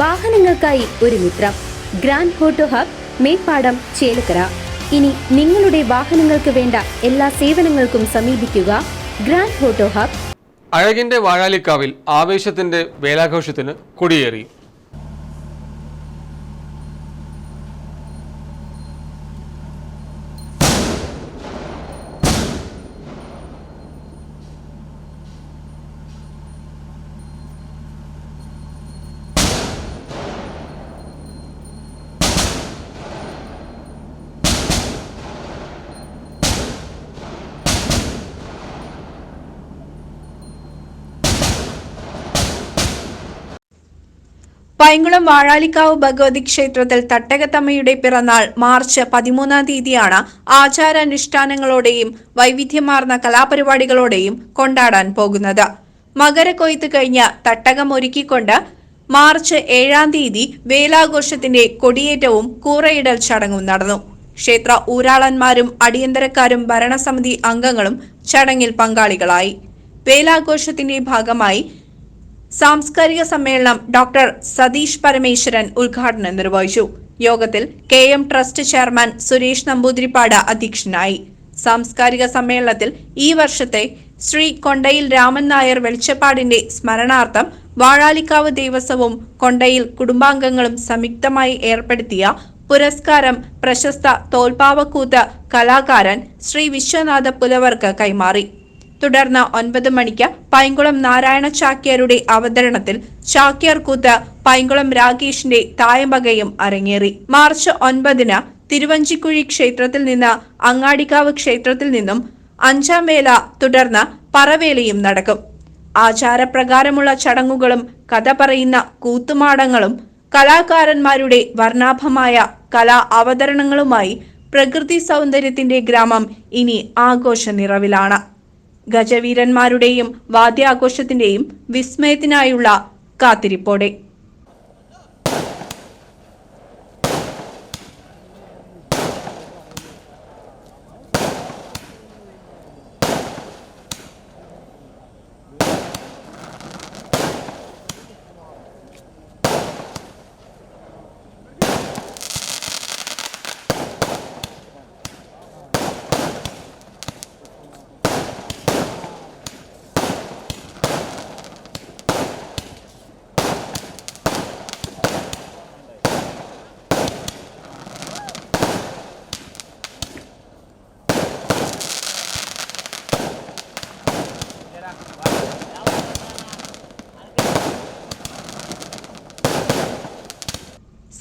വാഹനങ്ങൾക്കായി ഒരു മിത്രം. Grand photo hub Meppadam Chelakkara. ഇനി നിങ്ങളുടെ വാഹനങ്ങൾക്ക് വേണ്ട എല്ലാ സേവനങ്ങൾക്കും സമീപിക്കുക ഗ്രാൻഡ് ഫോട്ടോ ഹബ്. അഴകിന്റെ വാഴാലിക്കാവിൽ ആവേശത്തിന്റെ വേലാഘോഷത്തിന് കൊടിയേറി. പൈങ്കുളം വാഴാലിക്കാവ് ഭഗവതി ക്ഷേത്രത്തിൽ തട്ടകത്തമ്മയുടെ പിറന്നാൾ മാർച്ച് പതിമൂന്നാം തീയതിയാണ് ആചാരാനുഷ്ഠാനങ്ങളോടെയും വൈവിധ്യമാർന്ന കലാപരിപാടികളോടെയും കൊണ്ടാടാൻ പോകുന്നത്. മകരക്കൊയ്ത്ത് കഴിഞ്ഞ തട്ടകം ഒരുക്കിക്കൊണ്ട് മാർച്ച് ഏഴാം തീയതി വേലാഘോഷത്തിന്റെ കൊടിയേറ്റവും കൂറയിടൽ ചടങ്ങും നടന്നു. ക്ഷേത്ര ഊരാളന്മാരും അടിയന്തരക്കാരും ഭരണസമിതി അംഗങ്ങളും ചടങ്ങിൽ പങ്കാളികളായി. വേലാഘോഷത്തിന്റെ ഭാഗമായി സാംസ്കാരിക സമ്മേളനം ഡോക്ടർ സതീഷ് പരമേശ്വരൻ ഉദ്ഘാടനം നിർവഹിച്ചു. യോഗത്തിൽ K M trust chairman Suresh Namboothiripad അധ്യക്ഷനായി. സാംസ്കാരിക സമ്മേളനത്തിൽ ഈ വർഷത്തെ ശ്രീ കൊണ്ടയിൽ രാമൻ നായർ വെളിച്ചപ്പാടിന്റെ സ്മരണാർത്ഥം വാഴാലിക്കാവ് ദേവസ്വവും കൊണ്ടയിൽ കുടുംബാംഗങ്ങളും സംയുക്തമായി ഏർപ്പെടുത്തിയ പുരസ്കാരം പ്രശസ്ത തോൽപ്പാവക്കൂത്ത് കലാകാരൻ ശ്രീ വിശ്വനാഥ പുലവർക്ക് കൈമാറി. തുടർന്ന് ഒൻപത് മണിക്ക് പൈങ്കുളം നാരായണ ചാക്യാരുടെ അവതരണത്തിൽ ചാക്യാർ കൂത്ത് പൈങ്കുളം രാകേഷിന്റെ തായമ്പകയും അരങ്ങേറി. മാർച്ച് ഒൻപതിന് തിരുവഞ്ചിക്കുഴി ക്ഷേത്രത്തിൽ നിന്ന് അങ്ങാടിക്കാവ് ക്ഷേത്രത്തിൽ നിന്നും അഞ്ചാം വേല തുടർന്ന് പറവേലയും നടക്കും. ആചാരപ്രകാരമുള്ള ചടങ്ങുകളും കഥ പറയുന്ന കൂത്തുമാടങ്ങളും കലാകാരന്മാരുടെ വർണാഭമായ കലാ അവതരണങ്ങളുമായി പ്രകൃതി സൗന്ദര്യത്തിന്റെ ഗ്രാമം ഇനി ആഘോഷ നിറവിലാണ് ഗജവീരന്മാരുടെയും വാദ്യാഘോഷത്തിന്റെയും വിസ്മയത്തിനായുള്ള കാത്തിരിപ്പോടെ.